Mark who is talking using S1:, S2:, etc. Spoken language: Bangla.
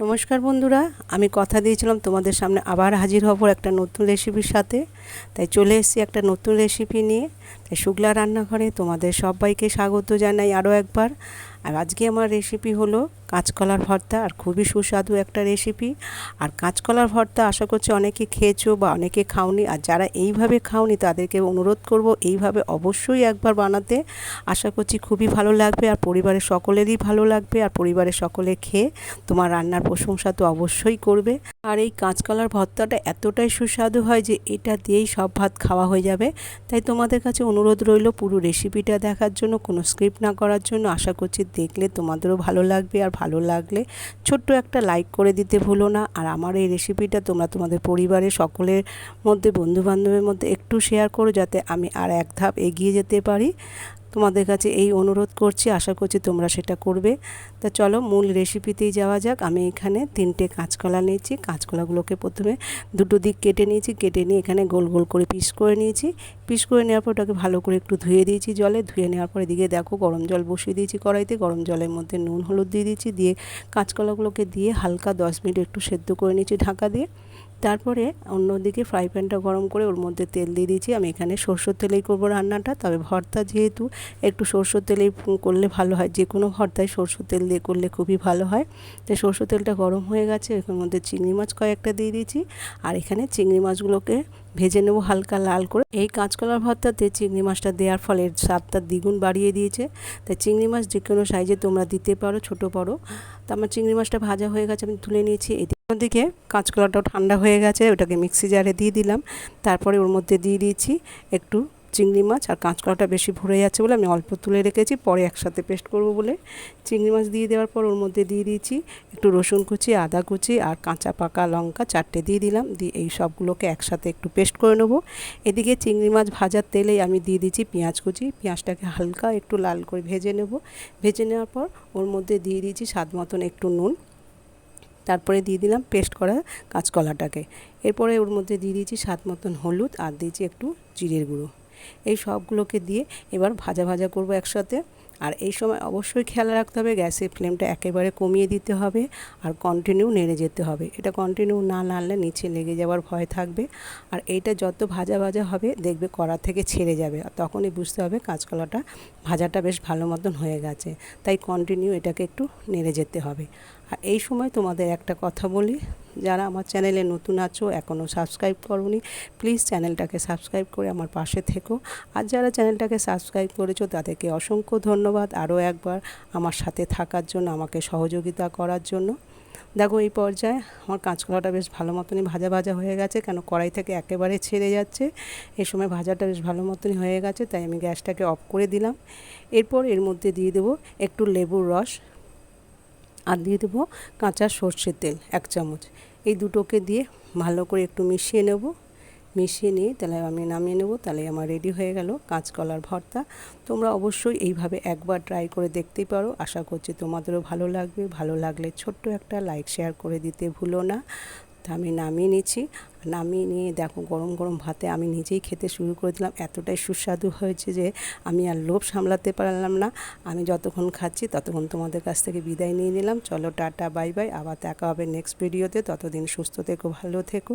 S1: নমস্কার বন্ধুরা, আমি কথা দিয়েছিলাম তোমাদের সামনে আবার হাজির হব একটা নতুন রেসিপির সাথে। তাই চলে এসেছি একটা নতুন রেসিপি নিয়ে। তাই শুক্লা রান্নাঘরে তোমাদের সবাইকে স্বাগত জানাই আরও একবার। আর আজকে আমার রেসিপি হলো কাঁচকলার ভর্তা, আর খুবই সুস্বাদু একটা রেসিপি আর কাঁচকলার ভর্তা আশা করছি অনেকে খেয়েছো বা অনেকে খাওনি, আর যারা এইভাবে খাওনি তাদেরকে অনুরোধ করব এইভাবে অবশ্যই একবার বানাতে। আশা করছি খুবই ভালো লাগবে, আর পরিবারের সকলেরই ভালো লাগবে, আর পরিবারের সকলে খেয়ে তোমার রান্নার প্রশংসা তো অবশ্যই করবে। আর এই কাঁচকলার ভর্তাটা এতটাই সুস্বাদু হয় যে এটা দিয়েই সব ভাত খাওয়া হয়ে যাবে। তাই তোমাদের কাছে অনুরোধ রইল পুরো রেসিপিটা দেখার জন্য, কোনো স্ক্রিপ্ট না করার জন্য। আশা করছি দেখলে তোমাদেরও ভালো লাগবে আর ভালো লাগলে ছোট্ট একটা লাইক করে দিতে ভুলো না। আর আমার এই রেসিপিটা তোমরা তোমাদের পরিবারের সকলের মধ্যে, বন্ধুবান্ধবের মধ্যে একটু শেয়ার করো যাতে আমি আর এক ধাপ এগিয়ে যেতে পারি। তোমাদের কাছে এই অনুরোধ করছি, আশা করছি তোমরা সেটা করবে। তা চলো, মূল রেসিপিতেই যাওয়া যাক। আমি এখানে তিনটে কাঁচকলা নিয়েছি। কাঁচকলাগুলোকে প্রথমে দুটো দিক কেটে নিয়েছি। কেটে নিয়ে এখানে গোল গোল করে পিস করে নিয়েছি। পিস করে নেওয়ার পর ওটাকে ভালো করে একটু ধুয়ে দিয়েছি জলে। ধুয়ে নেওয়ার পর এদিকে দেখো, গরম জল বসিয়ে দিয়েছি কড়াইতে। গরম জলের মধ্যে নুন, হলুদ দিয়ে দিয়েছি। দিয়ে কাঁচকলাগুলোকে দিয়ে হালকা দশ মিনিট একটু সেদ্ধ করে নিয়েছি ঢাকা দিয়ে। তারপরে অন্যদিকে ফ্রাই প্যানটা গরম করে ওর মধ্যে তেল দিয়ে দিয়েছি। আমি এখানে সরষের তেলেই করব রান্নাটা। তবে ভর্তা যেহেতু, একটু সরষের তেলেই করলে ভালো হয়। যে কোনো ভর্তায় সরষের তেল দিয়ে করলে খুবই ভালো হয়। তো সরষের তেলটা গরম হয়ে গেছে, এর মধ্যে চিংড়ি মাছ কয়েকটা দিয়ে দিয়েছি। আর এখানে চিংড়ি মাছগুলোকে ভেজে নেব হালকা লাল করে। এই কাঁচকলার ভর্তাতে চিংড়ি মাছটা দেওয়ার ফলে স্বাদটা দ্বিগুণ বাড়িয়ে দিয়েছে। তাই চিংড়ি মাছ যে কোনো সাইজে তোমরা দিতে পারো, ছোট বড়ো। তো আমার চিংড়ি মাছটা ভাজা হয়ে গেছে, আমি তুলে নিয়েছি। এদিকে কাঁচকলাটাও ঠান্ডা হয়ে গেছে, ওটাকে মিক্সি জারে দিয়ে দিলাম। তারপরে ওর মধ্যে দিয়ে দিয়েছি একটু চিংড়ি মাছ, আর কাঁচকলাটা বেশি ভরে যাচ্ছে বলে আমি অল্প তুলে রেখেছি, পরে একসাথে পেস্ট করব বলে। চিংড়ি মাছ দিয়ে দেওয়ার পর ওর মধ্যে দিয়ে দিয়েছি একটু রসুন কুচি, আদা কুচি, আর কাঁচা পাকা লঙ্কা চারটে দিয়ে দিলাম। দিয়ে এই সবগুলোকে একসাথে একটু পেস্ট করে নেব। এদিকে চিংড়ি মাছ ভাজার তেলেই আমি দিয়ে দিচ্ছি পেঁয়াজ কুচি। পেঁয়াজটাকে হালকা একটু লাল করে ভেজে নেব। ভেজে নেওয়ার পর ওর মধ্যে দিয়ে দিয়েছি স্বাদ মতন একটু নুন। তারপরে দিয়ে দিলাম পেস্ট করা কাঁচকলাটাকে। এরপরে ওর মধ্যে দিয়ে দিয়েছি স্বাদ মতন হলুদ আর দিয়েছি একটু জিরের গুঁড়ো। এই সবগুলোকে দিয়ে এবার ভাজা ভাজা করব একসাথে। আর এই সময় অবশ্যই খেয়াল রাখতে হবে, গ্যাসের ফ্লেমটা একেবারে কমিয়ে দিতে হবে আর কন্টিনিউ নেড়ে যেতে হবে। এটা কন্টিনিউ না নাড়লে নিচে লেগে যাওয়ার ভয় থাকবে। আর এইটা যত ভাজা ভাজা হবে, দেখবে কড়া থেকে ছেড়ে যাবে আর তখনই বুঝতে হবে কাঁচকলাটা ভাজাটা বেশ ভালো মতন হয়ে গেছে। তাই কন্টিনিউ এটাকে একটু নেড়ে যেতে হবে। আর এই সময় তোমাদের একটা কথা বলি যারা আমার চ্যানেলে নতুন আছো এখনও সাবস্ক্রাইব করনি প্লিজ চ্যানেলটাকে সাবস্ক্রাইব করে আমার পাশে থেকো। আর যারা চ্যানেলটাকে সাবস্ক্রাইব করেছ, তাদেরকে অসংখ্য ধন্যবাদ। আরও একবার আমার সাথে থাকার জন্য, আমাকে সহযোগিতা করার জন্য। দেখো, এই পর্যায়ে আমার কাঁচকলাটা বেশ ভালো মতনই ভাজা ভাজা হয়ে গেছে, কেন কড়াই থেকে একেবারে ছেড়ে যাচ্ছে। এই সময় ভাজাটা বেশ ভালো মতনই হয়ে গেছে, তাই আমি গ্যাসটাকে অফ করে দিলাম। এরপর এর মধ্যে দিয়ে দেবো একটু লেবুর রস। আর দিয়ে দেবো কাঁচা সর্ষের তেল, এক চামচ। এই দুটোকে দিয়ে ভালো করে একটু মিশিয়ে নেব। মিশিয়ে নিয়ে তাহলে আমি নামিয়ে নেব, তাহলে আমার রেডি হয়ে গেল কাঁচকলার ভর্তা। তোমরা অবশ্যই এইভাবে একবার ট্রাই করে দেখতেই পারো। আশা করছি তোমাদেরও ভালো লাগবে। ভালো লাগলে ছোট্ট একটা লাইক, শেয়ার করে দিতে ভুলো না। তা আমি নামিয়ে নিয়েছি নামিয়ে নিয়ে দেখো গরম গরম ভাতে আমি নিজেই খেতে শুরু করে দিলাম। এতটাই সুস্বাদু হয়েছে যে আমি আর লোভ সামলাতে পারলাম না। আমি যতক্ষণ খাচ্ছি ততক্ষণ তোমাদের কাছ থেকে বিদায় নিয়ে নিলাম। চলো টাটা, বাই বাই। আবার দেখা হবে নেক্সট ভিডিওতে ততদিন সুস্থ থেকো, ভালো থেকো।